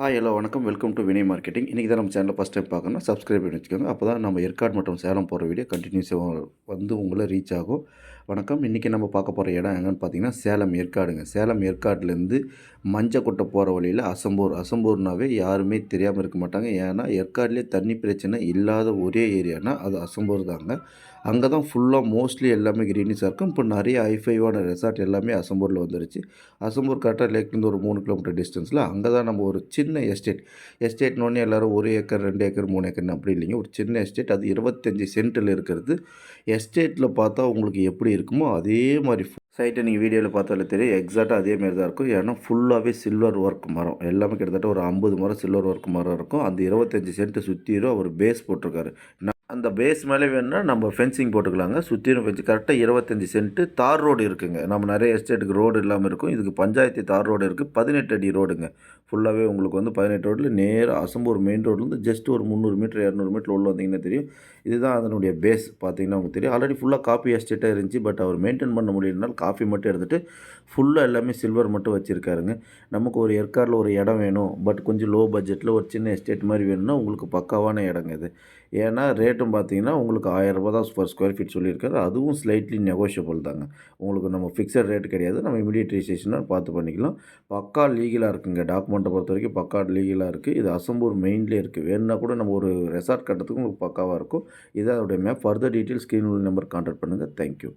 Hi hello வணக்கம். Welcome to Vinay marketing இன்றைக்கி தான் நம்ம சேனலில் ஃபஸ்ட் டைம் பார்க்கணும் சப்ஸ்கிரைப் பண்ணி வச்சுக்கோங்க. அப்போ தான் நம்ம ஏற்காடு மற்றும் சேலம் போகிற வீடியோ கண்டினியூஸாக வந்து உங்களை ரீச் ஆகும். வணக்கம். இன்றைக்கி நம்ம பார்க்க போகிற இடம் எங்கன்னு பார்த்தீங்கன்னா சேலம் ஏற்காடுங்க. சேலம் ஏற்காடுலேருந்து மஞ்சக்கொட்டை போகிற வழியில் அசம்பூர். அசம்பூர்னாவே யாருமே தெரியாமல் இருக்க மாட்டாங்க. ஏன்னா ஏற்காடுலேயே தண்ணி பிரச்சனை இல்லாத ஒரே ஏரியானா அது அசம்பூர் தாங்க. அங்கே தான் ஃபுல்லாக மோஸ்ட்லி எல்லாமே க்ரீனிஸாக இருக்கும். இப்போ நிறைய ஐஃபைவான ரெசார்ட் எல்லாமே அசம்பூரில் வந்துருச்சு. அசம்பூர் கரெக்டாக லேக்லேருந்து ஒரு மூணு கிலோமீட்டர் டிஸ்டன்ஸில் அங்கே தான் நம்ம ஒரு சின்ன எஸ்டேட் எஸ்டேட்னோடனே எல்லோரும் ஒரு ஏக்கர் ரெண்டு ஏக்கர் மூணு ஏக்கர்னு அப்படி இல்லைங்க. ஒரு சின்ன எஸ்டேட் அது இருபத்தஞ்சி சென்ட்டில் இருக்கிறது. எஸ்டேட்டில் பார்த்தா உங்களுக்கு எப்படி இருக்குமோ அதே மாதிரி சைட்டை நீங்கள் வீடியோவில் பார்த்தாலே தெரியும். எக்ஸாக்டாக அதே மாதிரி தான் இருக்கும். ஏன்னா ஃபுல்லாகவே சில்வர் ஒர்க் மரம். எல்லாமே கிட்டத்தட்ட ஒரு ஐம்பது மரம் சில்வர் ஒர்க் மரம் இருக்கும். அந்த இருபத்தஞ்சி சென்ட்டு சுற்றிடும் அவர் பேஸ் போட்டிருக்காரு. அந்த பேஸ் மேலே வேணும்னா நம்ம ஃபென்சிங் போட்டுக்கலாங்க. சுற்றிலும் ஃபென்ஸ் கரெக்டாக இருபத்தஞ்சி சென்ட்டு தார் ரோடு இருக்குங்க. நம்ம நிறைய எஸ்டேட்டுக்கு ரோடு இல்லாமல் இருக்கும். இதுக்கு பஞ்சாயத்து தார் ரோடு இருக்குது பதினெட்டு அடி ரோடுங்க ஃபுல்லாகவே உங்களுக்கு வந்து பதினெட்டு ரோட்டில் நேராக அசம்பூர் மெயின் ரோட்லேருந்து ஜஸ்ட் ஒரு முந்நூறு மீட்டர் இரநூறு மீட்டர் உள்ள வந்தீங்கன்னா தெரியும். இதுதான் அதனுடைய பேஸ் பார்த்தீங்கன்னா உங்களுக்கு தெரியும். ஆல்ரெடி ஃபுல்லாக காஃபி எஸ்டேட்டாக இருந்துச்சு. பட் அவர் மெயின்டைன் பண்ண முடியலனால காஃபி மட்டும் எடுத்துகிட்டு ஃபுல்லாக எல்லாமே சில்வர் மட்டும் வச்சுருக்காருங்க. நமக்கு ஒரு ஏற்காடில் ஒரு இடம் வேணும். பட் கொஞ்சம் லோ பட்ஜெட்டில் ஒரு சின்ன எஸ்டேட் மாதிரி வேணும்னா உங்களுக்கு பக்காவான இடங்க இது. ஏன்னா ரேட்டும் பார்த்தீங்கன்னா உங்களுக்கு ஆயிரரூபா தான் பர் ஸ்கொயர் ஃபீட் சொல்லியிருக்காரு. அதுவும் ஸ்லைட்லி நெகோஷியபிள் தாங்க. உங்களுக்கு நம்ம ஃபிக்ஸட் ரேட் கிடையாது. நம்ம இமீடியட் ரிஜிஸ்ட்ரேஷனாக பார்த்து பண்ணிக்கலாம். பக்கா லீகலாக இருக்குங்க. டாக்குமெண்ட்டை பொறுத்த வரைக்கும் பக்கா லீகலாக இருக்குது இது அசம்பூர் மெயின்லேயே இருக்குது வேணுன்னா கூட நம்ம ஒரு ரெசார்ட் கட்டுறதுக்கு உங்களுக்கு பக்காவாக இருக்கும். இதான் அதோடைய map further details screen number contact பண்ணுங்கள் தேங்க்யூ